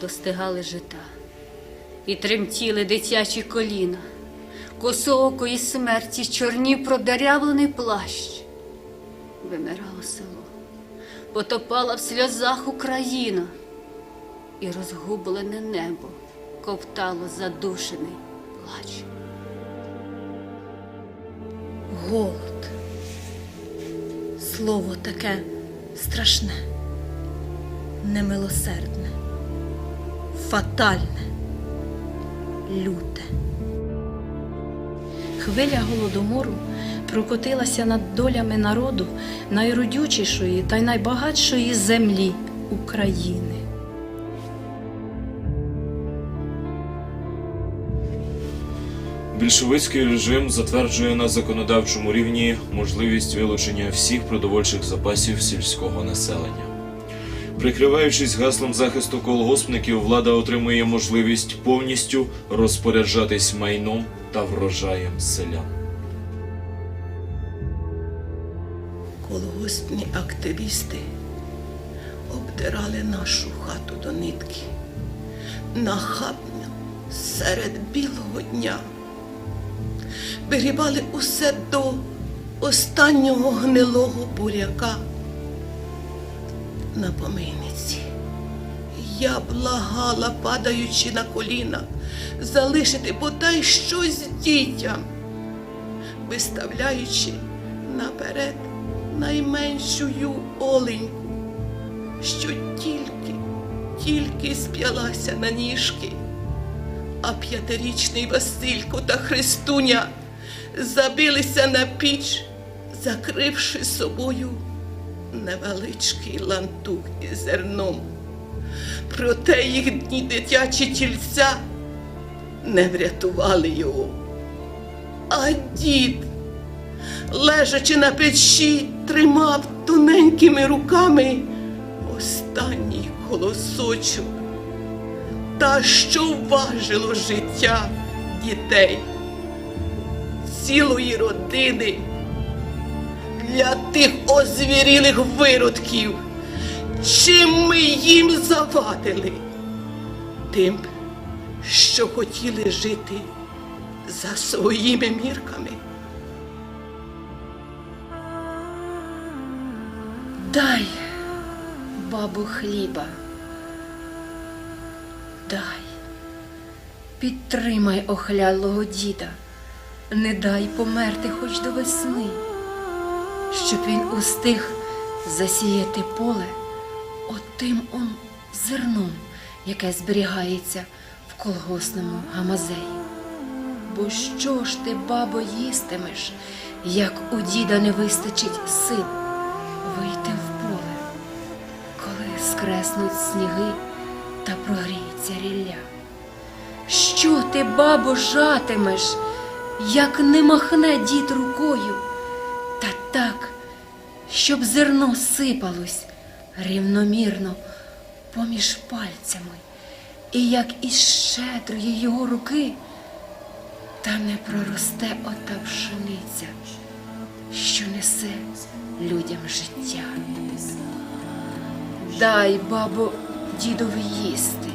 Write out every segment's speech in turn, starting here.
достигали жита, і тремтіли дитячі коліна, косоокої смерті чорні продерявлений плащ. Вимирало село, потопала в сльозах Україна, і розгублене небо ковтало задушений плач. Голод. Слово таке страшне, немилосердне, фатальне, люте. Хвиля голодомору прокотилася над долями народу найродючішої та найбагатшої землі України. Більшовицький режим затверджує на законодавчому рівні можливість вилучення всіх продовольчих запасів сільського населення. Прикриваючись гаслом захисту колгоспників, влада отримує можливість повністю розпоряджатись майном та врожаєм селян. Колгоспні активісти обдирали нашу хату до нитки нахабно серед білого дня. Вирібали усе до останнього гнилого буряка на помийниці. Я благала, падаючи на коліна, залишити бодай щось дітям виставляючи наперед найменшую оленьку, що тільки, тільки сп'ялася на ніжки, а п'ятирічний Василько та Христуня забилися на піч, закривши собою невеличкий лантух із зерном. Проте їхні дитячі тільця не врятували його. А дід, лежачи на печі, тримав тоненькими руками останній колосочок. Та що важило життя дітей, цілої родини для тих озвірілих виродків, чим ми їм завадили? Тим, що хотіли жити за своїми мірками. Дай, бабу, хліба. Дай, підтримай охлялого діда, не дай померти хоч до весни, щоб він устиг засіяти поле отим он зерном, яке зберігається в колгосному гамазеї. Бо що ж ти, бабо, їстимеш, як у діда не вистачить сил вийти в поле, коли скреснуть сніги та прогріється рілля? Що ти, бабо, жатимеш, як не махне дід рукою, щоб зерно сипалось рівномірно поміж пальцями, і як із щедрої його руки та не проросте ота пшениця, що несе людям життя. Дай, бабо, дідові їсти,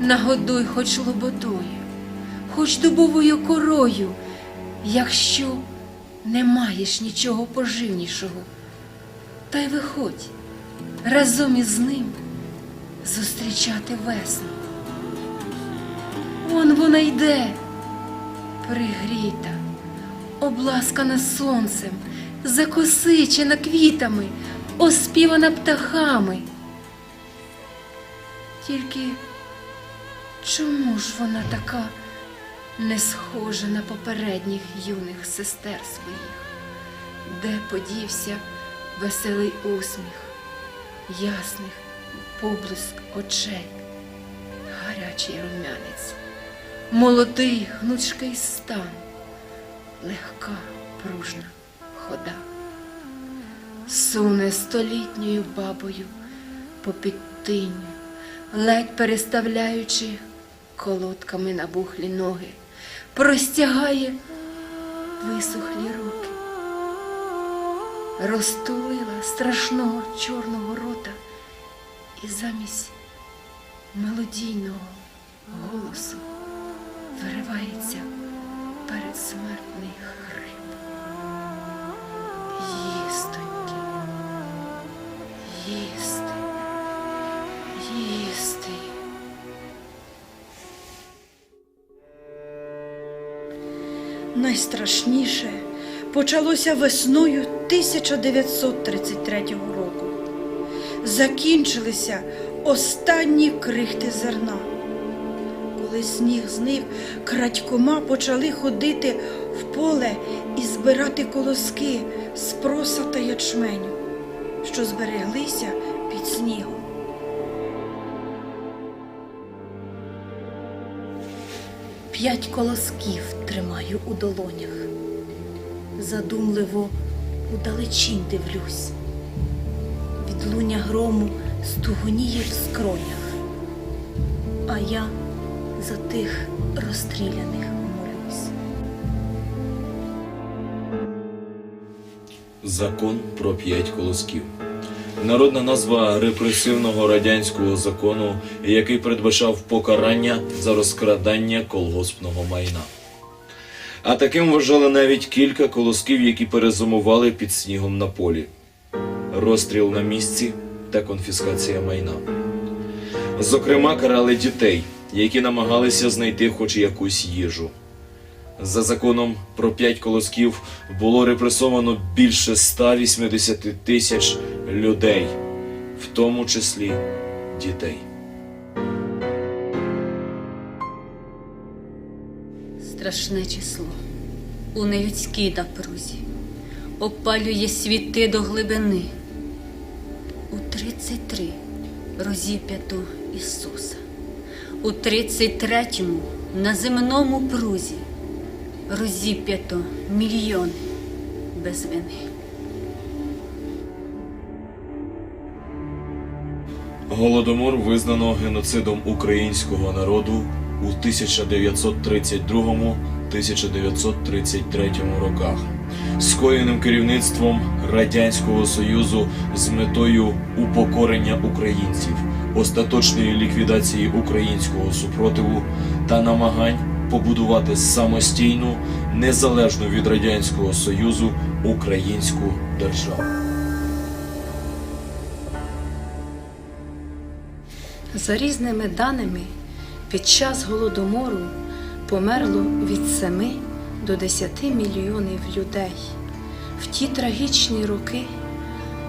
нагодуй хоч лободою, хоч дубовою корою, якщо не маєш нічого поживнішого, та й виходь разом із ним зустрічати весну. Вон вона йде, пригріта, обласкана сонцем, закосичена квітами, оспівана птахами. Тільки чому ж вона така не схожа на попередніх юних сестер своїх? Де подівся веселий усміх, ясних поблиск очей, гарячий румянець, молодий гнучкий стан, легка пружна хода. Суне столітньою бабою по підтинню, ледь переставляючи колодками набухлі ноги, простягає висохлі руки, розтулила страшного чорного рота і замість мелодійного голосу виривається передсмертний хрип. Їстоньки, їсти, їсти. Найстрашніше почалося весною 1933 року. Закінчилися останні крихти зерна. Коли сніг зник, крадькома почали ходити в поле і збирати колоски з проса та ячменю, що збереглися під снігом. П'ять колосків тримаю у долонях. Задумливо удалечінь дивлюсь. Від луня грому стугоніє в скронях, а я за тих розстріляних молюсь. Закон про п'ять колосків. Народна назва репресивного радянського закону, який передбачав покарання за розкрадання колгоспного майна. А таким вважали навіть кілька колосків, які перезимували під снігом на полі, розстріл на місці та конфіскація майна. Зокрема, карали дітей, які намагалися знайти хоч якусь їжу. За законом про п'ять колосків було репресовано більше 180 тисяч людей, в тому числі дітей. Страшне число у нелюдській напрузі опалює світи до глибини. У 33 розіп'ято Ісуса, у 33-му на земному прузі розіп'ято мільйони без вини. Голодомор визнано геноцидом українського народу у 1932-1933 роках, скоєним керівництвом Радянського Союзу з метою упокорення українців, остаточної ліквідації українського супротиву та намагань побудувати самостійну, незалежну від Радянського Союзу українську державу. За різними даними, під час голодомору померло від 7 до 10 мільйонів людей. В ті трагічні роки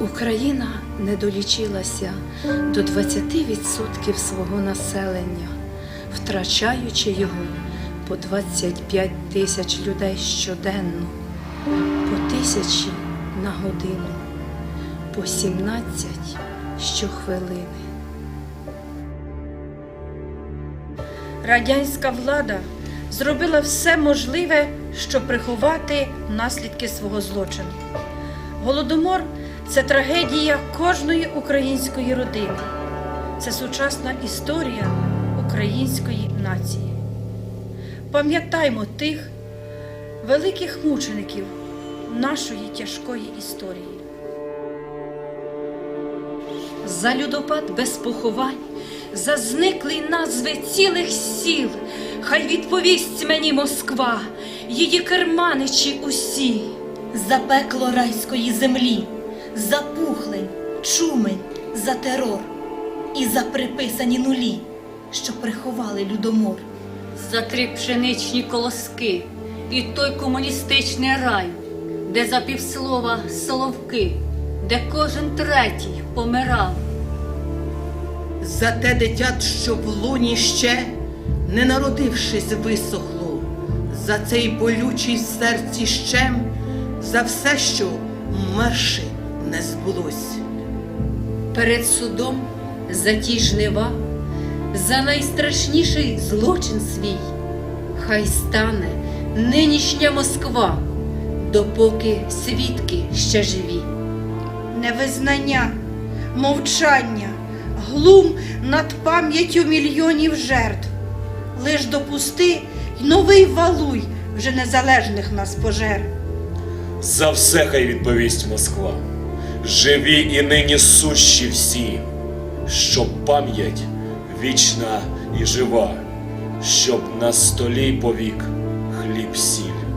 Україна не долічилася до 20% свого населення, втрачаючи його по 25 тисяч людей щоденно, по тисячі на годину, по 17 щохвилини. Радянська влада зробила все можливе, щоб приховати наслідки свого злочину. Голодомор це трагедія кожної української родини. Це сучасна історія української нації. Пам'ятаймо тих великих мучеників нашої тяжкої історії. За людопад без поховань, за зниклі назви цілих сіл, хай відповість мені Москва, її керманичі усі, за пекло райської землі, за пухлень, чумень, за терор і за приписані нулі, що приховали людомор. за три пшеничні колоски і той комуністичний рай, де за півслова соловки, де кожен третій помирав. За те дитят, що в луні ще, не народившись, висохло, за цей болючий серці щем, за все, що вмерши не збулось. Перед судом за ті жнива, за найстрашніший злочин свій, хай стане нинішня Москва, допоки свідки ще живі. невизнання, мовчання, глум над пам'яттю мільйонів жертв. Лиш допусти й новий валуй вже незалежних нас пожер. За все хай відповість Москва. Живі і нині сущі всі, щоб пам'ять вічна і жива, щоб на столі повік хліб сіль.